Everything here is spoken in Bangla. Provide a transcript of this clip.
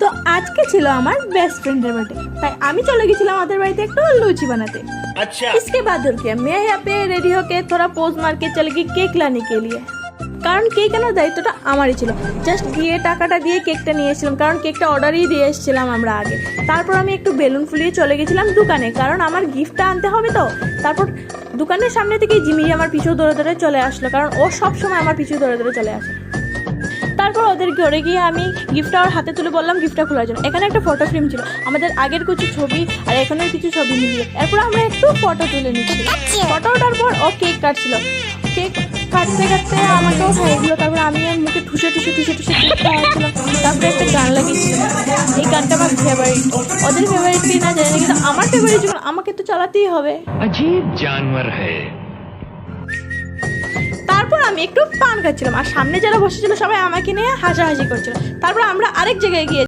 তো আজকে ছিল আমার বেস্ট ফ্রেন্ডের বার্থডে তাই আমি চলে গেছিলাম আমাদের বাড়িতে একটু লুচি বানাতে अच्छा इसके बाद और क्या मैं यहाँ पे रेडी होके थोड़ा पोज मार के चले गई केक लाने के लिए কারণ কেক আনার দায়িত্বটা আমারই ছিল জাস্ট গিয়ে টাকাটা দিয়ে কেকটা নিয়ে এসেছিলাম কারণ কেকটা অর্ডারই দিয়ে এসেছিলাম আমরা আগে তারপর আমি একটু বেলুন ফুলিয়ে চলে গেছিলাম দোকানে কারণ আমার গিফটটা আনতে হবে তো তারপর দোকানের সামনে থেকে জিমি আমার পিছু ধরে ধরে চলে আসলো কারণ ও সব সময় আমার পিছু ধরে ধরে চলে আসে তারপর ওদের ঘরে গিয়ে আমি গিফটটা ওর হাতে তুলে বললাম গিফটটা খোলার জন্য। এখানে একটা ফটো ফ্রেম ছিল। আমাদের আগের কিছু ছবি আর এখানে কিছু ছবি মিলিয়ে। এরপর আমরা একটু ফটো তুলে নিচ্ছি। আচ্ছা। ফটো ওঠার পর ও কেক কাটছিল। কেক কাটতে কাটতে আমাকেও খাইয়ে দিল। তারপর আমি মুখে ঠুসে ঠুসে ঠুসে ঠুসে কেক তারপরে একটা গান লাগিয়েছিলাম এই গানটা আমার ফেভারিট ওদের ফেভারিট কি না জানি না কিন্তু আমার ফেভারিট যখন আমাকে তো চালাতেই হবে। অজীব জানোয়ার হ্যাঁ। আমি একটু পান খাচ্ছিলাম, আর সামনে যারা বসেছিল সবাই আমাকে নিয়ে হাসাহাসি করছিল। তারপর আমরা আরেক জায়গায় গিয়ে